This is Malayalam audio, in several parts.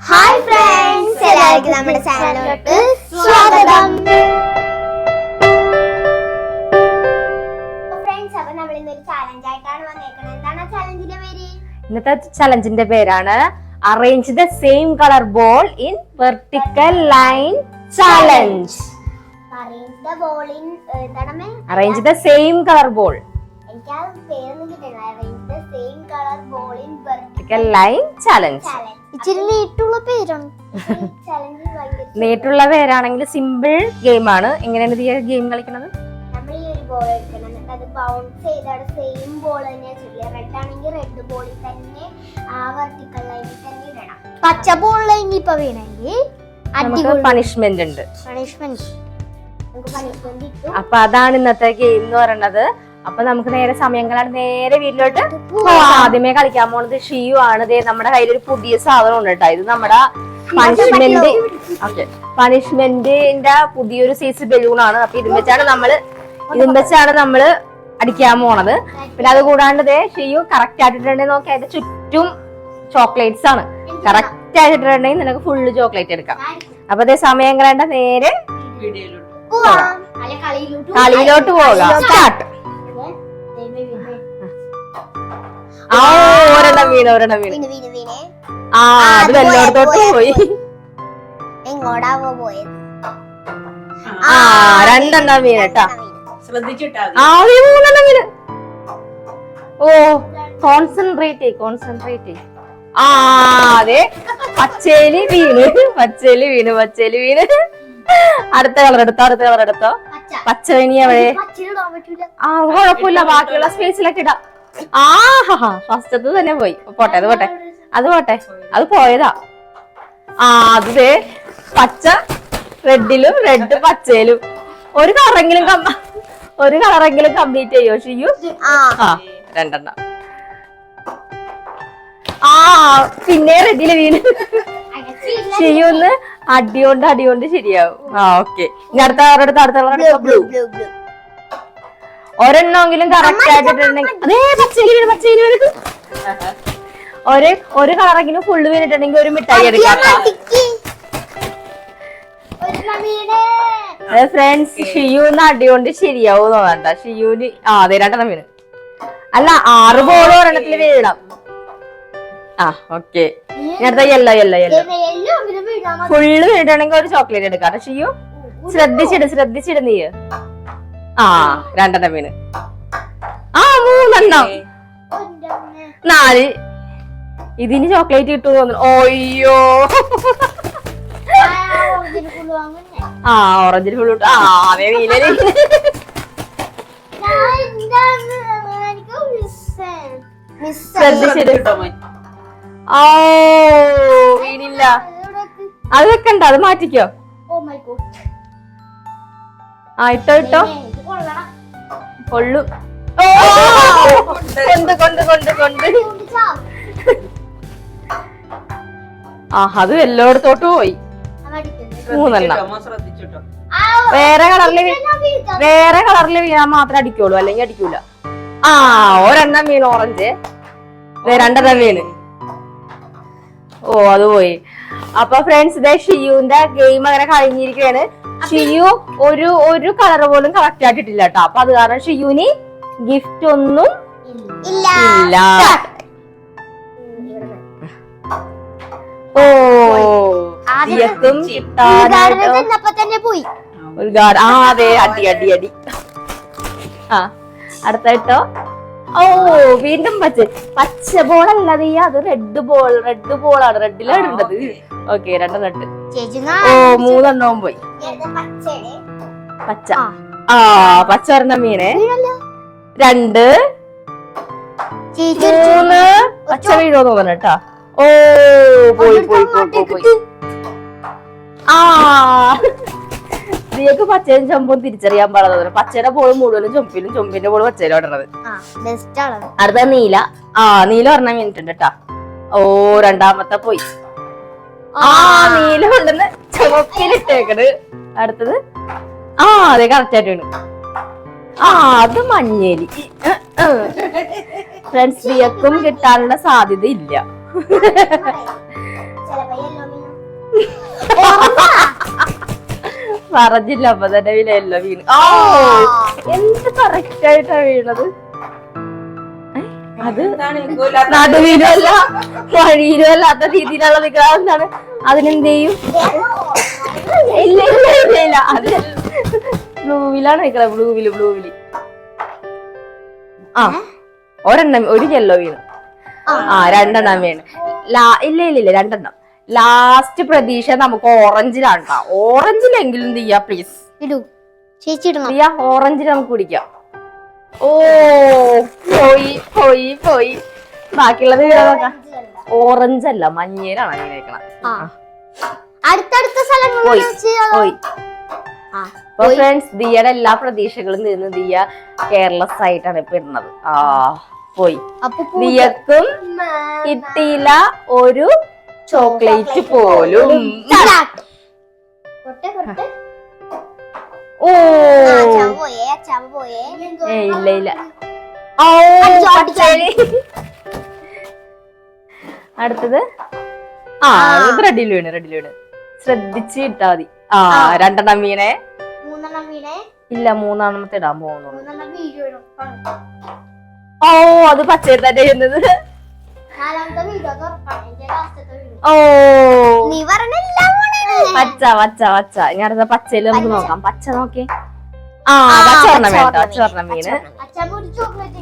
ഹായ് ഫ്രണ്ട്സ് എല്ലാവർക്കും നമ്മുടെ ചാനലിലോട്ട് സ്വാഗതം. ഫ്രണ്ട്സ് അപ്പൊ നമ്മൾ ഇന്നൊരു ചാലഞ്ച് ആയിട്ടാണ് വന്നേക്കുന്നത് എന്താണ് ചാലഞ്ചിന്റെ പേര്? ഇന്നത്തെ ചലഞ്ചിന്റെ പേരാണ് arrange the same colour ball in vertical line challenge arrange the ball in എന്താണ് arrange the same colour ball ball line challenge ഇച്ചിരി നീട്ടുള്ള പേരാണ്. പേരാണെങ്കിൽ സിമ്പിൾ ഗെയിം ആണ്. എങ്ങനെയാണ് ഈ ഗെയിം കളിക്കുന്നത്? നമ്മൾ ഈ ഒരു ബോൾ എടുക്കണം അത് ബൗൺസ് ചെയ്താണ് സെയിം ബോൾ തന്നെ റെഡ് ആണെങ്കിൽ റെഡ് ബോളിൽ തന്നെ ആ വെർട്ടിക്കൽ ലൈനിൽ തന്നെ ഇടണം. പച്ച വീണെങ്കിൽ നമുക്ക് പണിഷ്മെന്റ് ഉണ്ട്. പണിഷ്മെന്റ് അപ്പൊ അതാണ് ഇന്നത്തെ ഗെയിം എന്ന് പറയുന്നത്. അപ്പൊ നമുക്ക് നേരെ സമയം കളയാണ്ട് നേരെ വീട്ടിലോട്ട്. ആദ്യമേ കളിക്കാൻ പോണത് ഷിയു ആണ്. ദേ നമ്മുടെ കയ്യിൽ ഒരു പുതിയ സാധനം ഉണ്ട് കേട്ടോ. ഇത് നമ്മുടെ പണിഷ്മെന്റ് ഓക്കെ. പണിഷ്മെന്റിന്റെ പുതിയൊരു സൈസ് ബലൂൺ ആണ്. അപ്പൊ ഇതും വെച്ചാണ് നമ്മൾ ഇതും വെച്ചാണ് നമ്മൾ അടിക്കാൻ പോണത്. പിന്നെ അത് കൂടാണ്ട് ദേ ഷിയു കറക്റ്റ് ആയിട്ടുണ്ടെങ്കിൽ നോക്കി അതിന്റെ ചുറ്റും ചോക്ലേറ്റ്സ് ആണ്. കറക്റ്റ് ആയിട്ടുണ്ടെങ്കിൽ നിനക്ക് ഫുള്ള് ചോക്ലേറ്റ് എടുക്കാം. അപ്പൊ അതേ സമയം കളയണ്ട നേരെ കളിയിലോട്ട് പോകാം. സ്റ്റാർട്ട് ആ ഒരെണ്ണം വീണ് ഒരെണ്ണം വീണ്. വീണ് വീണ് വീണ്. ആ അത് വെള്ളോടത്തോട്ട് പോയി പോയത്. ആ രണ്ടെണ്ണം വീണ് കേട്ടാ. ആ ഒരു മൂന്നെണ്ണം വീണ്. ഓ കോൺസെൻട്രേറ്റ് കോൺസെൻട്രേറ്റ് ആ അതെ. പച്ചേലി വീണ് പച്ചേലി വീണ് പച്ചേലി വീണ്. അടുത്ത കളർ എടുത്തോ അടുത്ത കളർ എടുത്തോ. പച്ച. ഇനി ആ കുഴപ്പമില്ല. ബാക്കിയുള്ള സ്പേസിലൊക്കെ ഇടാം. ആ ഫസ്റ്റത്ത് തന്നെ പോയി. പോട്ടെ അത് പോട്ടെ. അത് പോട്ടെ. അത് പോയതാ. ആ അത് പച്ച റെഡിലും റെഡ് പച്ചയിലും. ഒരു കളറെങ്കിലും ഒരു കളറെങ്കിലും കംപ്ലീറ്റ് ചെയ്യോ ഷിയു ആ. രണ്ടെണ്ണം. ആ പിന്നെ റെഡിൽ വീണ്. ചെയ്യൂന്ന് ഷിയുന്ന് അടിയോണ്ട് അടികൊണ്ട് ശരിയാവും. ആ ഓക്കെ. ഇനി അടുത്ത കളർ എടുത്ത അടുത്ത ബ്ലൂ. ഒരെണ്ണമെങ്കിലും കറക്റ്റ് ആയിട്ടുണ്ടെങ്കിൽ ഒരു ഒരു കളറെങ്കിലും ഫുള്ള് വീണിട്ടുണ്ടെങ്കിൽ ഒരു മിഠായി എടുക്കാം ഫ്രണ്ട്സ് ഷിയുന്ന് അടികൊണ്ട് ശരിയാവും തോന്നണ്ട ഷിയുന് ആ അതെ രണ്ടെണ്ണം വീണ്. അല്ല ആറ് ബോൾ ഒരെണ്ണത്തിൽ വീഴണം. ആ ഓക്കെ അടുത്ത യെല്ലോ യെല്ലോ യെല്ലോ ഫുള്ള് വീണിട്ടുണ്ടെങ്കിൽ ഒരു ചോക്ലേറ്റ് എടുക്കാം. ഷിയു ശ്രദ്ധിച്ചിട് ശ്രദ്ധിച്ചിട് നീ ആ രണ്ടെണ്ണം വീണ്. ആ മൂന്നെണ്ണം. നാല്. ഇതിന് ചോക്ലേറ്റ് കിട്ടും തോന്നുന്നു. ഓയ്യോ ആ ഓറഞ്ചിന് ഫുൾ ആ അതെ ശ്രദ്ധിച്ചിട് ഓ വീണില്ല. അത് വെക്കണ്ട അത് മാറ്റിക്കോ. ആ ഇട്ടോ ഇട്ടോ. കൊള്ളു. കൊണ്ട് കൊണ്ട് കൊണ്ട് കൊണ്ട്. ആ അത് എല്ലായിടത്തോട്ട് പോയി. മൂന്നെണ്ണം. വേറെ കളറിൽ വേറെ കളറിൽ വീണാൽ മാത്രം അടിക്കുള്ളൂ അല്ലെങ്കിൽ അടിക്കൂല. ആ ഒരെണ്ണം വീണ് ഓറഞ്ച്. രണ്ടെണ്ണം വീണ്. ഓ അത് പോയി. അപ്പൊ ഫ്രണ്ട്സ് ഇതേ ഷിയുന്റെ ഗെയിം അങ്ങനെ കഴിഞ്ഞിരിക്കുകയാണ് ഷിയു ഒരു ഒരു കളർ പോലും കറക്റ്റ് ആയിട്ടില്ല കേട്ടോ അപ്പൊ അത് കാരണം ഷിയുവിന് ഗിഫ്റ്റ് ഒന്നും ഇല്ല. ഓ തന്നെ പോയി. ഒരു ഗാർഡ് ആ അതെ അടി അടി അടി. ആ അടുത്തായിട്ടോ. ഓ വീണ്ടും പച്ച പച്ച ബോൾ അല്ല നീ അത് റെഡ് ബോൾ റെഡ് ബോളാണ് റെഡിലാണ് ഉണ്ടത് ഓക്കെ. രണ്ടെണ്ണം ചേച്ചി ഓ മൂന്നെണ്ണവും പോയി. പച്ച. ആ. പച്ച പറഞ്ഞ മീന്. രണ്ട്. മൂന്ന്. പച്ച വീഴോ തോന്നണം കേട്ടാ ഓ പോയി പോയി പോയി ആ. പച്ചയും ചൊമ്പും തിരിച്ചറിയാൻ പാടുന്നത് പച്ചയുടെ ബോൾ മുഴുവനും ചൊമ്പിലും ചൊമ്പിന്റെ ബോൾ പച്ചയിലും ഇടണത്. അടുത്ത നീല. ആ നീല ഒരെണ്ണം മീനിട്ടുണ്ട് കേട്ടാ ഓ രണ്ടാമത്തെ പോയി. ആ നീല കൊണ്ടുവന്ന് ചുവപ്പിലിട്ടേക്കണ് അടുത്തത്. ആ അതെ കറക്റ്റ് ആയിട്ട് വീണു ആ അത് മഞ്ഞേലി ഫ്രണ്ട്സ് ദിയക്കും കിട്ടാനുള്ള സാധ്യത ഇല്ല. പറഞ്ഞില്ല അപ്പൊ തന്നെ വിലയല്ല വീണ്. ഓ എന്ത് കറക്റ്റ് ആയിട്ടാ വീണത്? അത് നടുവിലല്ല വഴിയിലും അല്ലാത്ത രീതിയിലുള്ള വിഗ്രഹം എന്താണ് അതിനെന്ത് ചെയ്യും ഇല്ല ഇല്ല ഇല്ല ഇല്ല. അത് ബ്ലൂവിലാണ് നിൽക്കുന്നത് ബ്ലൂവിൽ ബ്ലൂവിൽ. ആ ഒരെണ്ണം ഒരു യെല്ലോ വീണു. ആ. രണ്ടെണ്ണം വീണ്. ലാ ഇല്ല ഇല്ല ഇല്ല രണ്ടെണ്ണം. ലാസ്റ്റ് പ്രതീക്ഷ നമുക്ക് ഓറഞ്ചിലാണ് ഓറഞ്ചിലെങ്കിലും എന്ത് ചെയ്യാ പ്ലീസ് ചേച്ചി ഓറഞ്ചിൽ നമുക്ക് കുടിക്കാം. ഓ പോയി പോയി പോയി. ബാക്കിയുള്ളത് നോക്കാം. ഓറഞ്ച് അല്ല മഞ്ഞയിലാണ് അങ്ങനെ വെക്കണം അടുത്തടുത്ത സ്ഥലങ്ങളിൽ പോയി അപ്പൊ ഫ്രണ്ട്സ് ദിയയുടെ എല്ലാ പ്രതീക്ഷകളും നിന്ന് ദിയ കെയർലെസ് ആയിട്ടാണ് ഇപ്പൊ ഇടുന്നത്. ആ പോയി. ദിയക്കും കിട്ടിയില്ല ഒരു ചോക്ലേറ്റ് പോലും. ഓ. ഇല്ല ഇല്ല. ഓ. അടുത്തത്? ആ റെഡിൽ വീണ് റെഡിൽ വീണ്. ശ്രദ്ധിച്ച് ഇട്ടാ മതി. ആ രണ്ടെണ്ണം വീണേ? ഇല്ല മൂന്നാമത്തെ ഇടാൻ പോകുന്നു ഓ അത് തന്നെ ചെയ്യുന്നത്. ഓ. പച്ച പച്ച പച്ച. ഇനി അടുത്ത പച്ചയിൽ നമുക്ക് നോക്കാം. പച്ച നോക്കി ആ പച്ച ഒരെണ്ണം വേണ്ട പച്ച ഒരെണ്ണം മീന് ചോക്ലേറ്റ്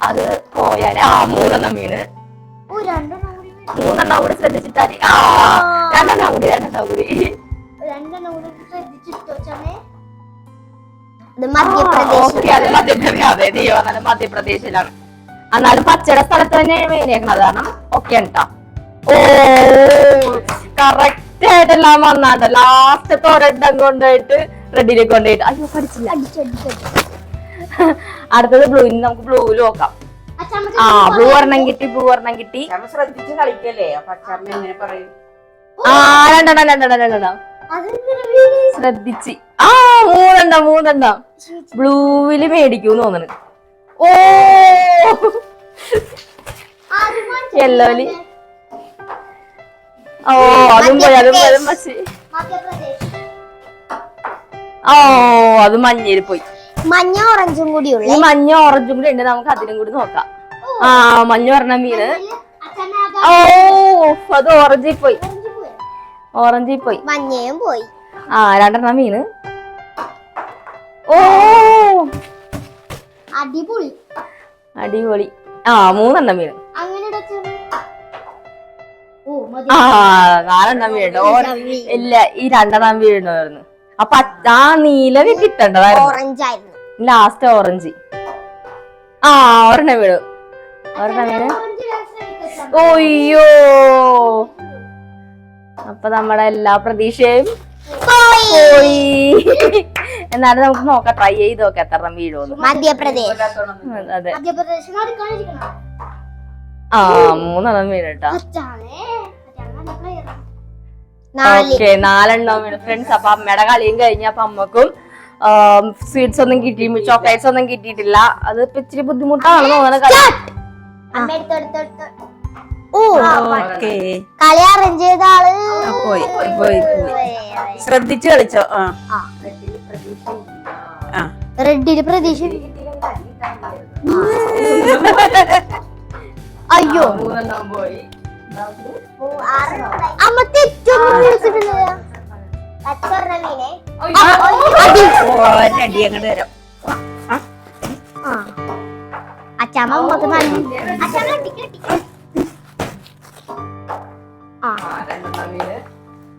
അത് പോയാലേ ആ മൂന്നെണ്ണം വീണ്. മൂന്നെണ്ണം കൂടി ശ്രദ്ധിച്ചിട്ടാ മതി. ആ. രണ്ടെണ്ണം കൂടി രണ്ടെണ്ണം കൂടി. രണ്ടെണ്ണം ശ്രദ്ധിച്ചിട്ടോ ചമേ മധ്യപ്രദേശ് മധ്യപ്രദേശിലാണ്. എന്നാലും പച്ചയുടെ സ്ഥലത്ത് തന്നെ മെയിനേക്കണത് കാരണം ഓ കറക്റ്റ് ആയിട്ടെല്ലാം വന്നാണ്ട് ലാസ്റ്റത്തെ ഒരെണ്ണം കൊണ്ടുപോയിട്ട് റെഡിയിലേക്ക് കൊണ്ടുപോയിട്ട്. അയ്യോ പഠിച്ചില്ല. അടുത്തത് ബ്ലൂവിന് നമുക്ക് ബ്ലൂവിൽ നോക്കാം. ആ ബ്ലൂ ഒരെണ്ണം കിട്ടി ബ്ലൂ ഒരെണ്ണം കിട്ടി. ശ്രദ്ധിച്ച് കളിക്കല്ലേ? എങ്ങനെ പറയും? ആ രണ്ടെണ്ണം രണ്ടെണ്ണം രണ്ടെണ്ണം ശ്രദ്ധിച്ച്. ആ മൂന്നെണ്ണം മൂന്നെണ്ണം. ബ്ലൂവിൽ മേടിക്കൂന്ന് തോന്നണ്. ഓ! ആരും യെല്ലോലി. ഓ അതും പോയി അതും പോയി അതും ഓ അത് മഞ്ഞേരി പോയി. മഞ്ഞ ഓറഞ്ചും കൂടി ഈ മഞ്ഞ ഓറഞ്ചും കൂടി ഉണ്ട്. നമുക്ക് അതിനും കൂടി നോക്കാം. ആ മഞ്ഞ പറഞ്ഞ മീന്. ഓ അത് ഓറഞ്ചിൽ പോയി. ഓറഞ്ചിൽ പോയി. മഞ്ഞയും പോയി. ആ രണ്ടെണ്ണം മീന്. ഓ അടിപൊളി. അടിപൊളി. ആ മൂന്നെണ്ണം മീന്. ആ നാലെണ്ണം ഓ ഇല്ല ഈ രണ്ടെണ്ണം വീഴണമായിരുന്നു അപ്പൊ ആ നീല കിട്ടണ്ടതായിരുന്നു. Last orange. ആ ഒരെണ്ണം വീണു ഒരെണ്ണം വീണ് ഓയ്യോ അപ്പൊ നമ്മുടെ എല്ലാ പ്രതീക്ഷയും പോയി. എന്നാലും നമുക്ക് നോക്കാം ട്രൈ ചെയ്ത് നോക്കാം എത്ര എണ്ണം വീഴുമെന്ന്. മധ്യപ്രദേശ്. അതെ. ആ മൂന്നെണ്ണം വീണ് കേട്ടോ അച്ഛാണേ അച്ഛാണ് നല്ല ആണ്. നാല് ഓക്കെ നാലെണ്ണം വീണു. ഫ്രണ്ട്സ് അപ്പൊ അമ്മയുടെ കളിയും കഴിഞ്ഞ അപ്പൊ അമ്മക്കും സ്വീറ്റ്സ് ഒന്നും കിട്ടി ചോക്ലേറ്റ്സ് ഒന്നും കിട്ടിയിട്ടില്ല. അത് ഇപ്പൊ ഇച്ചിരി ബുദ്ധിമുട്ടാണ് കളി അമ്മ ഓക്കേ. കളി അറേഞ്ച് ചെയ്ത ആൾ പോയി പോയി ശ്രദ്ധിച്ചു കളിച്ചോ? ആ. റെഡിൽ പ്രതീക്ഷ അയ്യോ. അമ്മ തെറ്റൊന്നും വിളിച്ചിട്ടില്ല അടി അങ്ങോട്ട് തരാം അടിക്ക്. ആ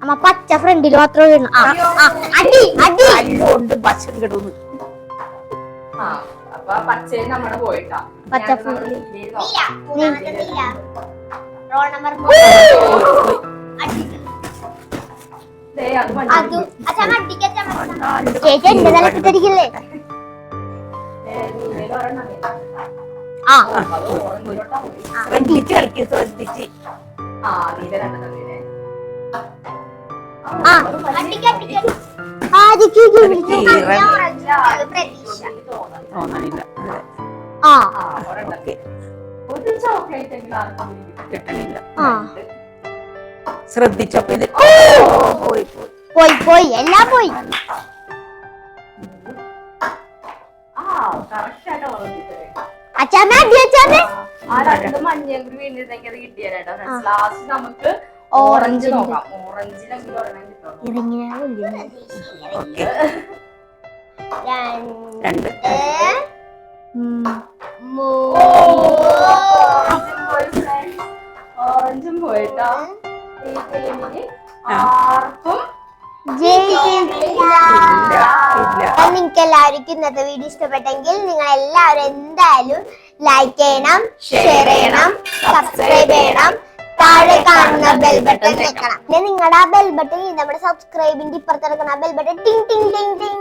അമ്മ പച്ച ഫ്രണ്ടിൽ മാത്രം വീണു അടി അടി. അല്ലോണ്ട് നമ്മുടെ പോയിട്ടാ. പച്ച full. റോൾ നമ്പർ ചേച്ചി എന്റെ തലക്കിട്ടിരിക്കില്ലേ ആ. ശ്രദ്ധിച്ച്. കളിക്കും ശ്രദ്ധിച്ച് തോന്നണില്ല. ആ. ഓക്കേ. ഒരു ചോക്ലേറ്റ് കിട്ടണില്ല. ആ. ശ്രദ്ധിച്ചപ്പോ ഇത് പോയി പോയി പോയി പോയി എല്ലാം പോയി. ആ കറക്റ്റ് ആയിട്ട് ഓർമ്മിച്ചത് അച്ഛാമ്മ അടി അച്ഛാമ്മ ആ രണ്ട് മഞ്ഞയും കൂടി വീണിരുന്നെങ്കിൽ അത് കിട്ടിയാലോ ലാസ്റ്റ് നമുക്ക് ഓറഞ്ച് നോക്കാം. ഒരെണ്ണം ഓക്കെ. രണ്ട്. ആർക്കും നിങ്ങൾക്ക് എല്ലാവർക്കും ഇന്നത്തെ വീഡിയോ ഇഷ്ടപ്പെട്ടെങ്കിൽ നിങ്ങൾ എല്ലാവരും എന്തായാലും ലൈക്ക് ചെയ്യണം ഷെയർ ചെയ്യണം സബ്സ്ക്രൈബ് ചെയ്യണം. താഴെ കാണുന്ന ബെൽ ബട്ടൺ ഞെക്കണം പിന്നെ നിങ്ങളുടെ ആ ബെൽ ബട്ടൺ നമ്മുടെ സബ്സ്ക്രൈബിന്റെ ഇപ്പുറത്ത് കിടക്കുന്ന ബെൽ ബട്ടൺ ടിങ് ടിങ് ടിങ് ടിങ്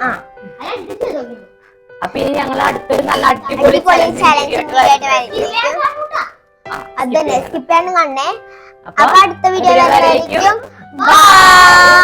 ആ. അപ്പൊ ഇനി ഞങ്ങൾ അടുത്തൊരു നല്ല അടിപൊളി ചലഞ്ച് ആ, അതന്നെ. സ്കിപ്പ് ചെയ്യാണ്ട്. കണ്ടേ അപ്പൊ അടുത്ത വീഡിയോ ബൈ